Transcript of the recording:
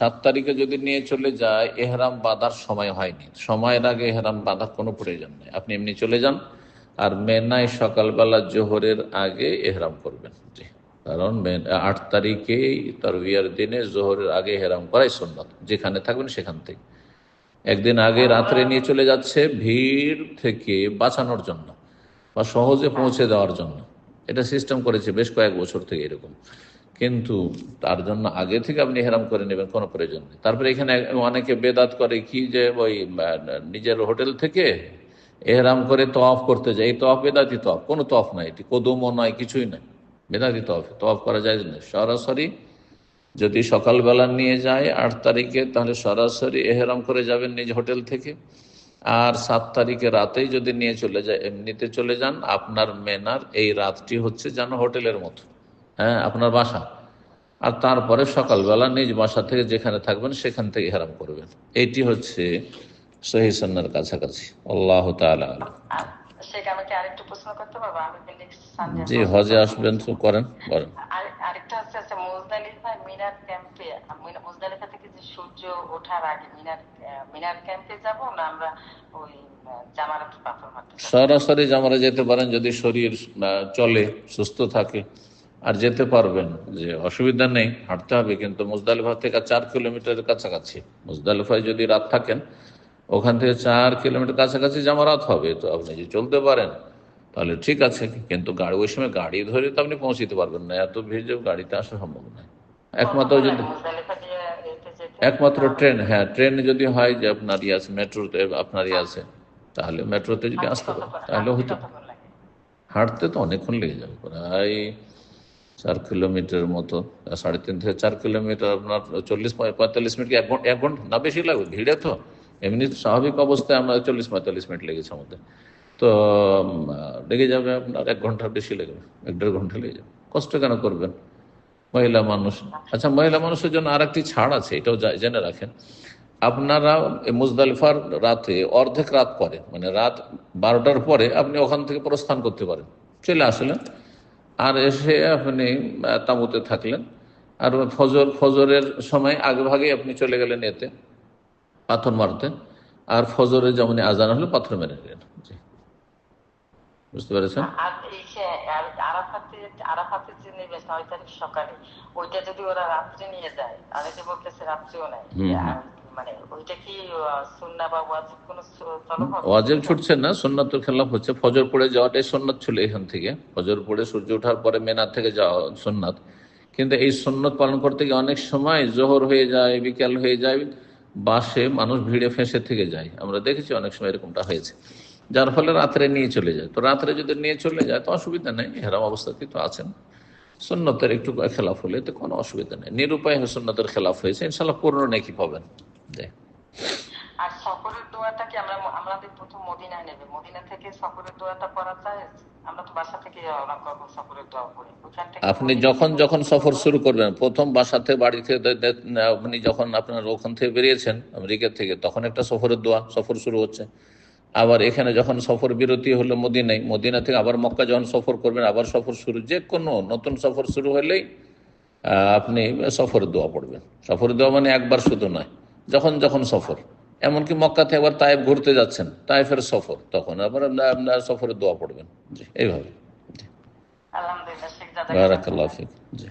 সাত তারিখে যদি নিয়ে চলে যায়, এহরাম বাঁধার সময় হয়নি। সময়ের আগে এহরাম বাঁধার কোনো প্রয়োজন নেই। আপনি এমনি চলে যান আর মেনায় সকালবেলা জোহরের আগে এহরাম করবেন। কারণ আট তারিখেই তার বিয়ার দিনে জোহরের আগে এহরাম করাই সুন্নত। যেখানে থাকবেন সেখান থেকে। একদিন আগে রাত্রে নিয়ে চলে যাচ্ছে ভিড় থেকে বাঁচানোর জন্য বা সহজে পৌঁছে দেওয়ার জন্য। এটা সিস্টেম করেছে বেশ কয়েক বছর থেকে এরকম। কিন্তু তার জন্য আগে থেকে আপনি হেরাম করে নেবেন, কোনো প্রয়োজন নেই। তারপরে এখানে অনেকে বেদাত করে কি যে ওই নিজের হোটেল থেকে এহরাম করে তফ করতে যায়। এই তফ বেদাতি তফ কোনো তফ নাই। এটি কদমও নয় কিছুই নাই। বেদাতি তফ তফ করা যায় না। সরাসরি যদি সকালবেলা নিয়ে যায় আট তারিখে, তাহলে সরাসরি এহরাম করে যাবেন নিজ হোটেল থেকে। আর সাত তারিখে রাতেই যদি নিয়ে চলে যায়, এমনিতে চলে যান, আপনার মেনার এই রাতটি হচ্ছে যেন হোটেলের মতো। হ্যাঁ আপনার বাসা। আর তারপরে সকালবেলা নিজ বাসা থেকে যেখানে থাকবেন সেখান থেকে হেরাম করবেন। এইটি হচ্ছে সহি সন্ন্যার কাছাকাছি। আল্লাহ জি হজে আসবেন তো করেন করেন। আরেকটা হচ্ছে আচ্ছা মুজদালিফা মিনার ক্যাম্পে মুজদালিফা থেকে যে সূর্য ওঠার আগে মিনার আহ, মিনার ক্যাম্পে যাব না আমরা ওই? সরাসরি জামারে যেতে পারেন যদি শরীর চলে সুস্থ থাকে। আর যেতে পারবেন যে অসুবিধা নেই হাঁটতে হবে কিন্তু মুজদালিফা থেকে চার কিলোমিটারের কাছাকাছি। মুজদালিফায় যদি রাত থাকেন ওখান থেকে চার কিলোমিটার কাছাকাছি জামারাত হবে তো আপনি যদি চলতে পারেন তাহলে ঠিক আছে কিন্তু গাড়ি ওই সময় গাড়ি ধরে তো আপনি পৌঁছিতে পারবেন না এত ভিড় গাড়িতে আসা সম্ভব নয়। একমাত্র যদি এতে যেতে একমাত্র ট্রেন হ্যাঁ ট্রেন যদি হয় যে আপনার ইয়ে আছে মেট্রোতে আপনার ইয়ে আছে তাহলে মেট্রোতে যদি আসতে পারেন তাহলে হতো হাঁটতে তো অনেকক্ষণ লেগে যাবে প্রায় চার কিলোমিটার মতো সাড়ে তিন থেকে চার কিলোমিটার আপনার চল্লিশ পঁয়- পঁয়তাল্লিশ মিনিট এক ঘণ্টা এক ঘণ্টা? না, বেশি লাগবে, ভিড়ে তো। এমনি স্বাভাবিক অবস্থায় আমরা চল্লিশ পঁয়তাল্লিশ মিনিট লেগেছে আমাদের। তো লেগে যাবে আপনার এক ঘণ্টার বেশি লেগেবে, এক দেড় ঘণ্টা লেগে যাবে। কষ্ট কেন করবেন? মহিলা মানুষ। আচ্ছা মহিলা মানুষের জন্য আর একটি ছাড় আছে, এটাও জেনে রাখেন। আপনারা মুজদালিফার রাতে অর্ধেক রাত পরে মানে রাত বারোটার পরে আপনি ওখান থেকে প্রস্থান করতে পারেন। চলে আসলেন আর এসে আপনি তাঁবুতে থাকলেন। আর ফজর ফজরের সময় আগে ভাগে আপনি চলে গেলেন এতে পাথর মারতে। আর ফজরে যেমন আজান হলো পাথর মেরে নিলেন জি। বুঝতে পেরেছেন? সকালে ওইটা যদি ওরা রাত্রে নিয়ে যায় আর যে বলতেছে রাত্রেও নেয় মানে ছিল এখান থেকে। পড়ে সূর্য ওঠার পরে থেকে যাওয়া কিন্তু এই পালন করতে অনেক সময় জোহর হয়ে যায়, বিকেল হয়ে যায়, বাসে মানুষ ভিড়ে ফেঁসে থেকে যায়। আমরা দেখেছি অনেক সময় এরকমটা হয়েছে। যার ফলে রাত্রে নিয়ে চলে যায়। তো রাত্রে যদি নিয়ে চলে যায়, তো অসুবিধা নেই হেরাম অবস্থাতেই তো আছেন। সন্ন্যতের একটু খেলাফ হলে তো কোনো অসুবিধা নেই। নিরুপায় সন্ন্যতের খেলাফ হয়েছে। ইনশাল্লাহ পূর্ণ নেকি পাবেন। আর সফরের দোয়াটা কি আমরা আমাদের প্রথম মদিনায় নেবে। মদিনা থেকে সফরের দোয়াটা পড়া যায়? আমরা তো বাসা থেকে সফরের দোয়া করি আপনি যখন যখন সফর শুরু করবেন প্রথম বাসা থেকে বাড়ি থেকে আপনি যখন আপনার ওখান থেকে বেরিয়েছেন আমেরিকা থেকে তখন একটা সফরের দোয়া সফর শুরু হচ্ছে। আবার এখানে যখন সফর বিরতি হলো মদিনায় মদিনা থেকে আবার মক্কা যখন সফর করবেন আবার সফর শুরু যে কোনো নতুন সফর শুরু হলেই আপনি সফরের দোয়া পড়বেন। সফরের দোয়া মানে একবার শুধু নয়। যখন যখন সফর। এমনকি মক্কাতে আবার তায়েফ ঘুরতে যাচ্ছেন তায়েফের সফর তখন আবার আপনার সফরে সফরের দোয়া পড়বেন। এইভাবে। আলহামদুলিল্লাহ জি।